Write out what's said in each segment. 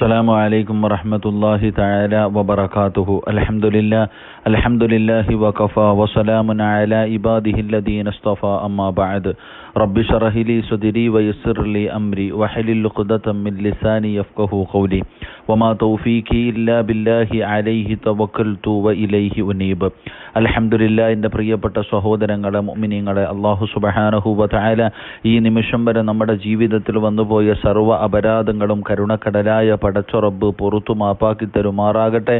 السلام عليكم ورحمة الله تعالى وبركاته الحمد لله الحمد لله وكفى وسلام على عباده الذين اصطفى أما بعد رب اشرح لي صدري ويسر لي أمري وحلل عقدة من لساني يفقه قولي وما توفيقي إلا بالله عليه توكلت وإليه أنيب الحمد لله എൻ്റെ പ്രിയപ്പെട്ട സഹോദരങ്ങളെ മുഅ്മിനീങ്ങളെ അല്ലാഹു സുബ്ഹാനഹു വതആല ഈ നിമിഷം വരെ നമ്മുടെ ജീവിതത്തിൽ വന്നുപോയ സർവ്വ അപരാധങ്ങളും കരുണക്കടലായ പടച്ചുറബ് പുറത്തു മാപ്പാക്കി തരുമാറാകട്ടെ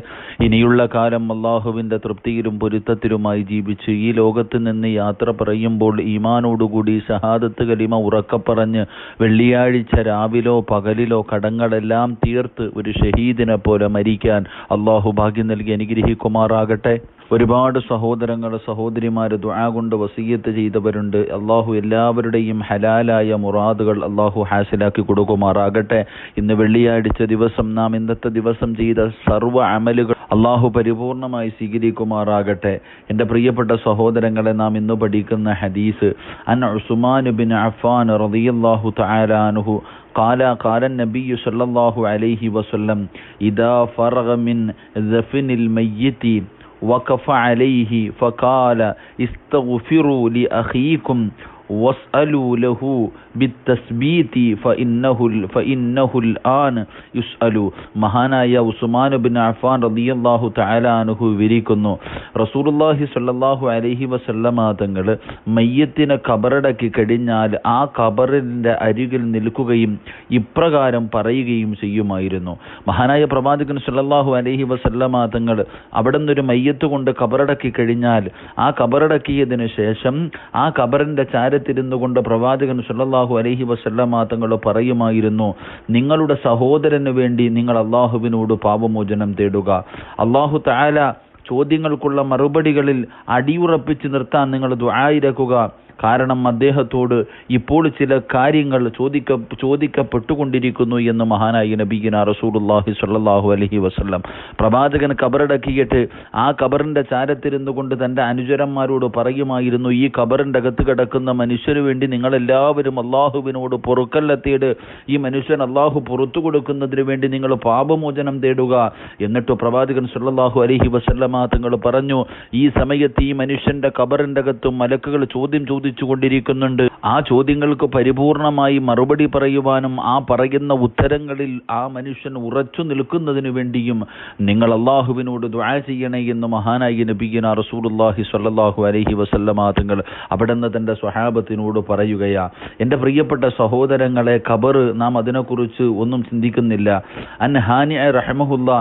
ഇനിയുള്ള കാലം അള്ളാഹുവിന്റെ തൃപ്തിയിലും പൊരുത്തത്തിലുമായി ജീവിച്ച് ഈ ലോകത്ത് നിന്ന് യാത്ര പറയുമ്പോൾ ഈമാനോടുകൂടി ഷഹാദത്ത് കലിമ ഉറക്കപ്പറഞ്ഞ് വെള്ളിയാഴ്ച രാവിലോ പകലിലോ കടങ്ങളെല്ലാം തീർത്ത് ഒരു ഷഹീദിനെ പോലെ മരിക്കാൻ അള്ളാഹു ഭാഗ്യം നൽകി അനുഗ്രഹിക്കുമാറാകട്ടെ. ഒരുപാട് സഹോദരങ്ങൾ സഹോദരിമാർ ദുആ കൊണ്ട് വസീയത്ത് ചെയ്തവരുണ്ട് അള്ളാഹു എല്ലാവരുടെയും ഹലാലായ മുറാദുകൾ അള്ളാഹു ഹാസിലാക്കി കൊടുക്കുമാറാകട്ടെ ഇന്ന് വെള്ളിയാഴ്ച ദിവസം നാം ഇന്നത്തെ ദിവസം ചെയ്ത സർവ്വ അമലുകൾ അള്ളാഹു പരിപൂർണമായി സ്വീകരിക്കുമാറാകട്ടെ എൻ്റെ പ്രിയപ്പെട്ട സഹോദരങ്ങളെ നാം ഇന്ന് പഠിക്കുന്ന ഹദീസ് അൻ ഉസ്മാൻ ബിൻ അഫാൻ റളിയല്ലാഹു തആല അൻഹു قال قال النبي صلى الله عليه وسلم إذا فرغ من دفن الميت وقف عليه فقال استغفروا لأخيكم واسألوا له بالتثبيت فإنه فإنه الآن يسأل മഹാനായ ഉസ്മാൻ ബിൻ അഫാൻ റളിയല്ലാഹു തആല അൻഹു വിവരിക്കുന്നു റസൂലുള്ളാഹി സ്വല്ലല്ലാഹു അലൈഹി വസല്ലമ തങ്ങൾ മയ്യത്തിനെ കബറടക്കി കഴിഞ്ഞാൽ ആ കബറിന്റെ അരികിൽ നിൽക്കുകയും ഇപ്രകാരം പറയുകയും ചെയ്യുമായിരുന്നു മഹാനായ പ്രവാചകൻ സ്വല്ലല്ലാഹു അലൈഹി വസല്ലമ തങ്ങൾ അവിടെ നിന്നൊരു മയ്യത്ത് കൊണ്ട് കബറടക്കി കഴിഞ്ഞാൽ ആ കബറടക്കിയതിനു ശേഷം ആ കബറിന്റെ ചാരത്തിരുന്നു കൊണ്ട് പ്രവാചകൻ സല്ലല്ലാഹു അലഹി വസല്ലമ തങ്ങൾ പറയുമായിരുന്നു നിങ്ങളുടെ സഹോദരന് വേണ്ടി നിങ്ങൾ അള്ളാഹുവിനോട് പാപമോചനം തേടുക. അള്ളാഹു താല ചോദ്യങ്ങൾക്കുള്ള മറുപടികളിൽ അടിയുറപ്പിച്ച് നിർത്താൻ നിങ്ങൾ ദുആയിരക്കുക കാരണം അദ്ദേഹത്തോട് ഇപ്പോൾ ചില കാര്യങ്ങൾ ചോദിക്ക ചോദിക്കപ്പെട്ടുകൊണ്ടിരിക്കുന്നു എന്ന് മഹാനായി നബീന റസൂലുള്ളാഹി സ്വല്ലല്ലാഹു അലഹി വസ്ലം പ്രവാചകൻ കബറടക്കിയിട്ട് ആ കബറിന്റെ ചാരത്തിരുന്നു കൊണ്ട് തന്റെ അനുചരന്മാരോട് പറയുമായിരുന്നു ഈ കബറിന്റെ അകത്ത് കിടക്കുന്ന മനുഷ്യന് വേണ്ടി നിങ്ങൾ എല്ലാവരും അള്ളാഹുവിനോട് പൊറുക്കല്ലെത്തിയിട്ട് ഈ മനുഷ്യൻ അള്ളാഹു പുറത്തു കൊടുക്കുന്നതിന് വേണ്ടി നിങ്ങൾ പാപമോചനം തേടുക. എന്നിട്ട് പ്രവാചകൻ സ്വല്ലല്ലാഹു അലഹി വസല്ലമ തങ്ങൾ പറഞ്ഞു ഈ സമയത്ത് ഈ മനുഷ്യന്റെ കബറിന്റെ അകത്തും മലക്കുകൾ ചോദ്യം ചോദിച്ചു കൊണ്ടിരിക്കുന്നുണ്ട് ആ ചോദ്യങ്ങൾക്ക് പരിപൂർണമായി മറുപടി പറയുവാനും ആ പറയുന്ന ഉത്തരങ്ങളിൽ ആ മനുഷ്യൻ ഉറച്ചു നിൽക്കുന്നതിനു വേണ്ടിയും നിങ്ങൾ അള്ളാഹുവിനോട് ദ്വാ ചെയ്യണേ എന്ന് മഹാനായി നബിയന റസൂലുള്ളാഹി സ്വല്ലല്ലാഹു അലഹി വസല്ലമ തങ്ങൾ അവിടെ നിന്ന് തന്റെ സ്വഹാബത്തിനോട് പറയുകയാ എന്റെ പ്രിയപ്പെട്ട സഹോദരങ്ങളെ ഖബർ നാം അതിനെക്കുറിച്ച് ഒന്നും ചിന്തിക്കുന്നില്ല. അൻ ഹാനി റഹ്മഹുല്ല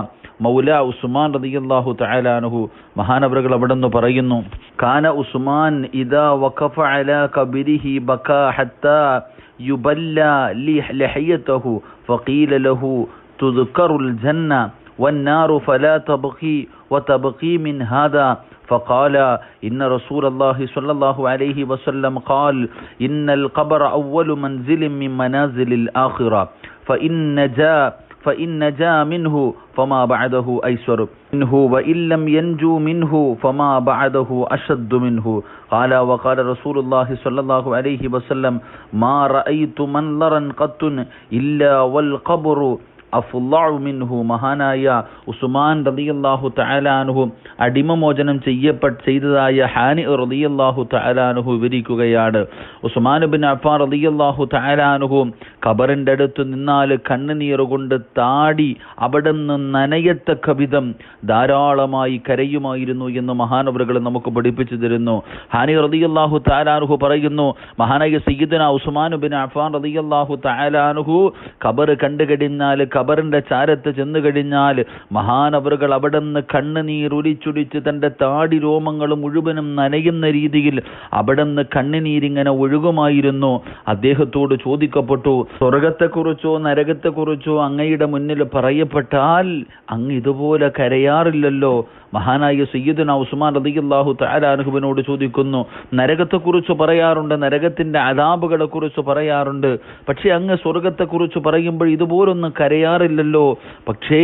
മൗല ഉസ്മാൻ റതിയല്ലാഹു തയാലാനുഹു മഹാനവറുകൾ അവിടെ നിന്ന് പറയുന്നു കാന ഉസ്മാൻ ഇദാ വഖഫ അല കബിരിഹി ബക ഹത്ത യുബല്ല ലഹയതഹു ഫഖീല ലഹു തുദ്കറുൽ ജന്ന والنار فلا تبقي وتبقي من هذا فقال إن رسول الله صلى الله عليه وسلم قال إن القبر أول منزل من منازل الآخرة فإن جاء فإن نجا منه فما بعده أيسر منه وإن لم ينجو منه فما بعده أشد منه قال وقال رسول الله صلى الله عليه وسلم ما رأيت منظرا قط إلا والقبر അഫുല്ലാഉ മിൻഹു മഹാനായ ഉസ്മാൻ റളിയല്ലാഹു തആല അൻഹു അടിമമോചനം ചെയ്യപ്പെട്ട ചെയ്തതായ ഹാനി അള്ളാഹു അൻഹു വിവരിക്കുകയാണ്. ഉസ്മാൻ ബിൻ അഫാൻ റളിയല്ലാഹു തലാനുഹു ഖബറിന്റെ അടുത്ത് നിന്നാൽ കണ്ണുനീർ കൊണ്ട് താടി അവിടെ നിന്ന് നനയത്തക്ക വിധം ധാരാളമായി കരയുമായിരുന്നു എന്ന് മഹാനവറുകൾ നമുക്ക് പഠിപ്പിച്ചു തരുന്നു. ഹാനി അള്ളാഹു അൻഹു പറയുന്നു മഹാനായ സയ്യിദന ഉസ്മാൻ ബിൻ അഫാൻ അള്ളാഹു അൻഹു ഖബർ കണ്ടു കഴിഞ്ഞാൽ ഖബറിന്റെ ചാരത്ത് ചെന്നു കഴിഞ്ഞാൽ മഹാനവറുകൾ അവിടെ നിന്ന് കണ്ണുനീർ ഉരിച്ചുടിച്ച് തന്റെ താടി രോമങ്ങൾ മുഴുവനും നനയുന്ന രീതിയിൽ അവിടെ നിന്ന് കണ്ണുനീരിങ്ങനെ ഒഴുകുമായിരുന്നു. അദ്ദേഹത്തോട് ചോദിക്കപ്പെട്ടു സ്വർഗത്തെക്കുറിച്ചോ നരകത്തെക്കുറിച്ചോ അങ്ങയുടെ മുന്നിൽ പറയപ്പെട്ടാൽ അങ്ങ് ഇതുപോലെ കരയാറില്ലല്ലോ. മഹാനായ സയ്യിദുന ഉസ്മാൻ റളിയല്ലാഹു തആല അൻഹുവിനോട് ചോദിക്കുന്നു നരകത്തെക്കുറിച്ച് പറയാറുണ്ട് നരകത്തിന്റെ അതാപുകളെക്കുറിച്ച് പറയാറുണ്ട് പക്ഷേ അങ്ങ് സ്വർഗത്തെക്കുറിച്ച് പറയുമ്പോൾ ഇതുപോലൊന്നും കരയാറില്ലല്ലോ. പക്ഷേ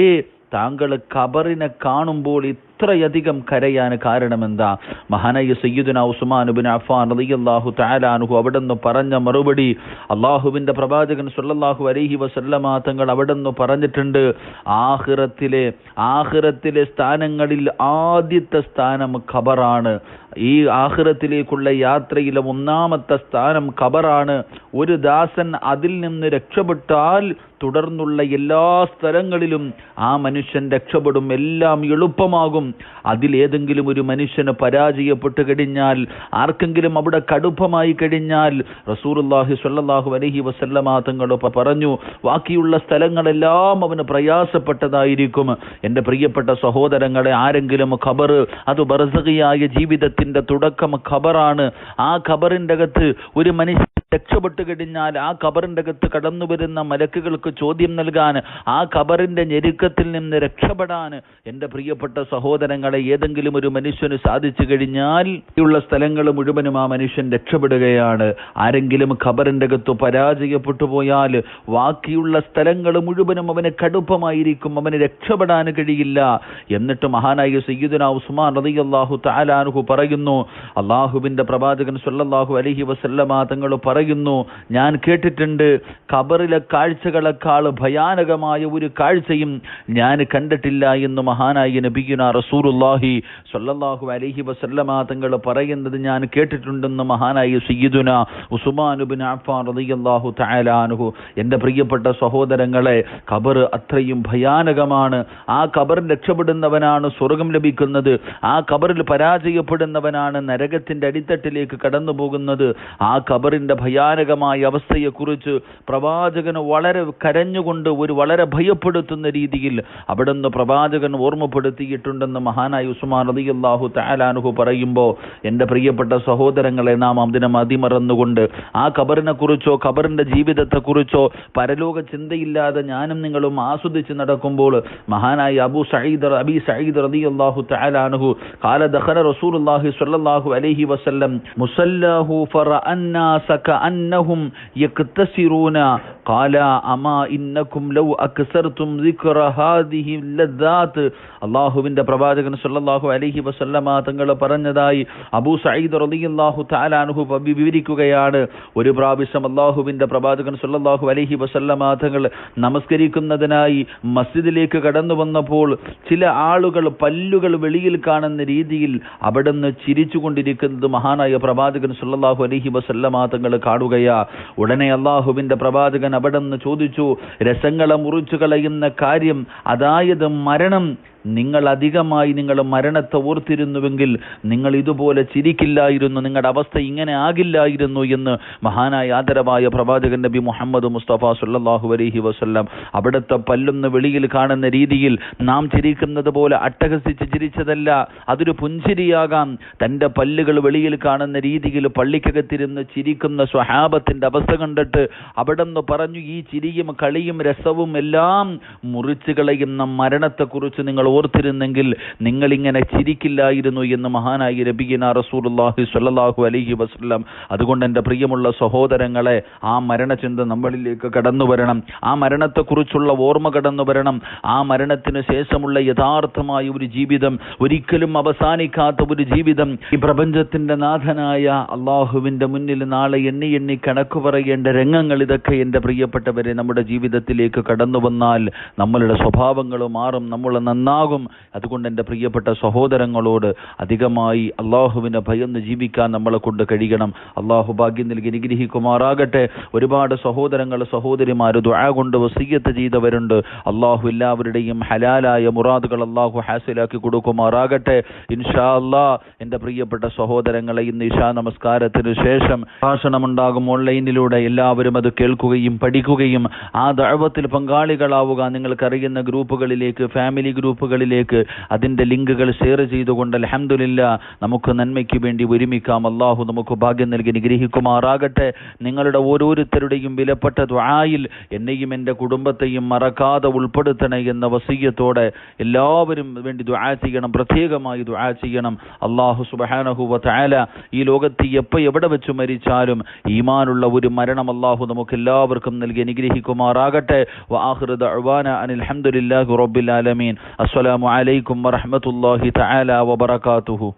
താങ്കൾ ഖബറിനെ കാണുമ്പോൾ ഇത്രയധികം കരയാൻ കാരണമെന്താ? മഹാനായ സയ്യിദുന ഉസ്മാൻ ബിൻ അഫ്ഫാൻ റളിയല്ലാഹു തആലാനുഹു അവിടുന്ന് പറഞ്ഞ മറുപടി അള്ളാഹുവിന്റെ പ്രവാചകൻ സല്ലല്ലാഹു അലൈഹി വസല്ലമ തങ്ങൾ അവിടുന്ന് പറഞ്ഞിട്ടുണ്ട്. ആഹിറത്തിലെ ആഹിറത്തിലെ സ്ഥാനങ്ങളിൽ ആദ്യത്തെ സ്ഥാനം ഖബറാണ്. ഈ ആഹ്റത്തിലേക്കുള്ള യാത്രയിലെ ഒന്നാമത്തെ സ്ഥാനം ഖബറാണ്. ഒരു ദാസൻ അതിൽ നിന്ന് രക്ഷപ്പെട്ടാൽ തുടർന്നുള്ള എല്ലാ സ്ഥലങ്ങളിലും ആ മനുഷ്യൻ രക്ഷപ്പെടും. എല്ലാം എളുപ്പമാകും. അതിലേതെങ്കിലും ഒരു മനുഷ്യന് പരാജയപ്പെട്ട് കഴിഞ്ഞാൽ ആർക്കെങ്കിലും അവിടെ കടുപ്പമായി കഴിഞ്ഞാൽ റസൂറുല്ലാഹി സ്വല്ലല്ലാഹു അലൈഹി വസല്ലമ തങ്ങൾ പ- പറഞ്ഞു ബാക്കിയുള്ള സ്ഥലങ്ങളെല്ലാം അവന് പ്രയാസപ്പെട്ടതായിരിക്കും. എന്റെ പ്രിയപ്പെട്ട സഹോദരങ്ങളെ ആരെങ്കിലും ഖബർ അത് ബർസഖിയായ ജീവിതത്തിന്റെ തുടക്കം ഖബറാണ്. ആ ഖബറിന്റെ അകത്ത് ഒരു മനുഷ്യൻ രക്ഷപ്പെട്ടു കഴിഞ്ഞാൽ ആ ഖബറിന്റെ അകത്ത് കടന്നു വരുന്ന മലക്കുകൾക്ക് ചോദ്യം നൽകാൻ ആ കബറിന്റെ ഞെരുക്കത്തിൽ നിന്ന് രക്ഷപ്പെടാൻ എന്റെ പ്രിയപ്പെട്ട സഹോദരങ്ങളെ ഏതെങ്കിലും ഒരു മനുഷ്യന് സാധിച്ചു കഴിഞ്ഞാൽ ഉള്ള സ്ഥലങ്ങൾ മുഴുവനും ആ മനുഷ്യൻ രക്ഷപ്പെടുകയാണ്. ആരെങ്കിലും ഖബറിന്റെ അകത്ത് പരാജയപ്പെട്ടു പോയാൽ ബാക്കിയുള്ള സ്ഥലങ്ങൾ മുഴുവനും അവന് കടുപ്പമായിരിക്കും അവന് രക്ഷപ്പെടാൻ കഴിയില്ല. എന്നിട്ട് മഹാനായ സയ്യിദുന ഉസ്മാൻ റളിയല്ലാഹു താലാനുഹു പറയുന്നു അള്ളാഹുവിന്റെ പ്രവാചകൻ സല്ലല്ലാഹു അലൈഹി വസല്ലമ തങ്ങൾ പറയുന്നു ഞാൻ കേട്ടിട്ടുണ്ട് ഖബറിലെ കാഴ്ചകളെക്കാൾ ഭയാനകമായ ഒരു കാഴ്ചയും ഞാൻ കണ്ടിട്ടില്ല എന്ന് മഹാനായ നബിയുന റസൂറുല്ലാഹി സല്ലാഹു അലഹി വസല്ലമ തങ്ങൾ പറയുന്നത് ഞാൻ കേട്ടിട്ടുണ്ടെന്ന് മഹാനായ സയ്യിദുന ഉസുമാനുബിൻ ഇബ്നു അഫ്ഫാൻ റളിയല്ലാഹു തആല എന്റെ പ്രിയപ്പെട്ട സഹോദരങ്ങളെ ഖബർ അത്രയും ഭയാനകമാണ്. ആ ഖബർ രക്ഷപ്പെടുന്നവനാണ് സ്വർഗം ലഭിക്കുന്നത്. ആ ഖബറിൽ പരാജയപ്പെടുന്നവനാണ് നരകത്തിന്റെ അടിത്തട്ടിലേക്ക് കടന്നു പോകുന്നത് ആ ഖബറിന്റെ ഭയാനകമായ അവസ്ഥയെക്കുറിച്ച് പ്രവാചകന് വളരെ കരഞ്ഞുകൊണ്ട് ഒരു വളരെ ഭയപ്പെടുത്തുന്ന രീതിയിൽ അവിടുന്ന് പ്രവാചകൻ ഓർമ്മപ്പെടുത്തിയിട്ടുണ്ടെന്ന് മഹാനായ ഉസ്മാൻ അലി അള്ളാഹു താലാനുഹു പറയുമ്പോൾ എന്റെ പ്രിയപ്പെട്ട സഹോദരങ്ങളെ നാം അതിനെ മതിമറന്നുകൊണ്ട് ആ കബറിനെക്കുറിച്ചോ കബറിന്റെ ജീവിതത്തെക്കുറിച്ചോ പരലോക ചിന്തയില്ലാതെ ഞാനും നിങ്ങളും ആസ്വദിച്ച് നടക്കുമ്പോൾ മഹാനായ അബു സയ്യിദ് അബി സയ്യിദ് റതി അള്ളാഹു താലാനുഹു കാല ദഹന റസൂൽ അള്ളാഹു സല്ലാഹു അലഹി വസ്ല്ലം മുസല്ലാഹു ഫറ അന്നാസക كأنهم يكتسرون قال أما إنكم لو أكثرتم ذكر هذه اللذات അള്ളാഹുവിന്റെ പ്രവാചകൻ സല്ലല്ലാഹു അലൈഹി വസല്ലമ തങ്ങൾ പറഞ്ഞതായി അബൂ സഈദ് റളിയല്ലാഹു തആലാനുഹു വിവരിക്കുകയാണ് ഒരു പ്രാവശ്യം അള്ളാഹുവിന്റെ പ്രവാചകൻ സല്ലല്ലാഹു അലൈഹി വസല്ലമ തങ്ങൾ നമസ്കരിക്കുന്നതിനായി മസ്ജിദിലേക്ക് കടന്നു വന്നപ്പോൾ ചില ആളുകൾ പല്ലുകൾ വെളിയിൽ കാണുന്ന രീതിയിൽ അവിടുന്ന് ചിരിച്ചുകൊണ്ടിരിക്കുന്നത് മഹാനായ പ്രവാചകൻ സല്ലല്ലാഹു അലൈഹി വസല്ലമ തങ്ങൾ കാണുകയാ. ഉടനെ അള്ളാഹുവിന്റെ പ്രവാചകൻ അവിടുന്ന് ചോദിച്ചു രസങ്ങളെ മുറിച്ചു കളയുന്ന കാര്യം അതായത് മരണം നിങ്ങൾ അധികമായി നിങ്ങൾ മരണത്തെ ഓർത്തിരുന്നുവെങ്കിൽ നിങ്ങൾ ഇതുപോലെ ചിരിക്കില്ലായിരുന്നു നിങ്ങളുടെ അവസ്ഥ ഇങ്ങനെ ആകില്ലായിരുന്നു എന്ന് മഹാനായ ആദരവായ പ്രവാചകൻ നബി മുഹമ്മദ് മുസ്തഫ സുല്ലാഹു അലഹി വസ്ല്ലാം അവിടുത്തെ പല്ലൊന്ന് വെളിയിൽ കാണുന്ന രീതിയിൽ നാം ചിരിക്കുന്നത് പോലെ അട്ടഹസിച്ച് ചിരിച്ചതല്ല അതൊരു പുഞ്ചിരിയാകാം. തന്റെ പല്ലുകൾ വെളിയിൽ കാണുന്ന രീതിയിൽ പള്ളിക്കകത്തിരുന്ന് ചിരിക്കുന്ന സ്വഹാബത്തിന്റെ അവസ്ഥ കണ്ടിട്ട് അവിടെ നിന്ന് പറഞ്ഞു ഈ ചിരിയും കളിയും രസവും എല്ലാം മുറിച്ചു കളയുന്ന മരണത്തെക്കുറിച്ച് നിങ്ങൾ ഓർത്തിരുന്നെങ്കിൽ നിങ്ങളിങ്ങനെ ചിരിക്കില്ലായിരുന്നു എന്ന് മഹാനായി രബീന റസൂലുള്ളാഹി സ്വല്ലല്ലാഹു അലൈഹി വസല്ലം. അതുകൊണ്ട് എന്റെ പ്രിയമുള്ള സഹോദരങ്ങളെ ആ മരണചിന്ത നമ്മളിലേക്ക് കടന്നു വരണം. ആ മരണത്തെക്കുറിച്ചുള്ള ഓർമ്മ കടന്നു വരണം. ആ മരണത്തിന് ശേഷമുള്ള യഥാർത്ഥമായ ഒരു ജീവിതം ഒരിക്കലും അവസാനിക്കാത്ത ഒരു ജീവിതം. ഈ പ്രപഞ്ചത്തിന്റെ നാഥനായ അള്ളാഹുവിന്റെ മുന്നിൽ നാളെ എണ്ണി എണ്ണി എണ്ണി കണക്ക് പറയേണ്ട രംഗങ്ങൾ ഇതൊക്കെ എന്റെ പ്രിയപ്പെട്ടവരെ നമ്മുടെ ജീവിതത്തിലേക്ക് കടന്നു വന്നാൽ നമ്മളുടെ സ്വഭാവങ്ങൾ മാറും നമ്മൾ നന്നാകും. അതുകൊണ്ട് എന്റെ പ്രിയപ്പെട്ട സഹോദരങ്ങളോട് അധികമായി അള്ളാഹുവിനെ ഭയന്ന് ജീവിക്കാൻ നമ്മളെ കൊണ്ട് കഴിയണം. അള്ളാഹു ഭാഗ്യം നൽകി നിഗ്രഹിക്കുമാറാകട്ടെ ഒരുപാട് സഹോദരങ്ങൾ സഹോദരിമാർ ദുആ കൊണ്ട് വസീയത്ത് ചെയ്തവരുണ്ട്. അള്ളാഹു എല്ലാവരുടെയും ഹലാലായ മുറാദുകൾ അള്ളാഹു ഹാസിലാക്കി കൊടുക്കുമാറാകട്ടെ. ഇൻഷാ അള്ളാ എന്റെ പ്രിയപ്പെട്ട സഹോദരങ്ങളെ ഇന്ന് ഇഷാ നമസ്കാരത്തിന് ശേഷം ഭാഷണമുണ്ടാകും ഓൺലൈനിലൂടെ എല്ലാവരും അത് കേൾക്കുകയും പഠിക്കുകയും ആ ദഴവത്തിൽ പങ്കാളികളാവുക. നിങ്ങൾക്കറിയുന്ന ഗ്രൂപ്പുകളിലേക്ക് ഫാമിലി ഗ്രൂപ്പുകളിലേക്ക് അതിന്റെ ലിങ്കുകൾ ഷെയർ ചെയ്തുകൊണ്ട് അലഹമില്ല നമുക്ക് നന്മയ്ക്ക് വേണ്ടി ഒരുമിക്കാം. അള്ളാഹു നമുക്ക് ഭാഗ്യം നൽകി നിഗ്രഹിക്കുമാറാകട്ടെ നിങ്ങളുടെ ഓരോരുത്തരുടെയും വിലപ്പെട്ട ദ്വായിൽ എന്നെയും എന്റെ കുടുംബത്തെയും മറക്കാതെ ഉൾപ്പെടുത്തണേ എന്ന വസീയത്തോടെ എല്ലാവരും വേണ്ടി ദ്വാ ചെയ്യണം. പ്രത്യേകമായി ദ്വാ ചെയ്യണം. അള്ളാഹു സുബഹാനഹു വതആല ഈ ലോകത്ത് എപ്പോൾ എവിടെ വെച്ച് മരിച്ചാലും ഈമാനുള്ള ഒരു മരണം അള്ളാഹു നമുക്ക് എല്ലാവർക്കും നൽകി അനുഗ്രഹിക്കുമാറാകട്ടെ. വആഖിറു ദഅ്വാന അനിൽ റബ്ബിൽ ആലമീൻ. അസ്സലാമു അലൈക്കും വറഹ്മത്തുള്ളാഹി തആല വബറകാതുഹു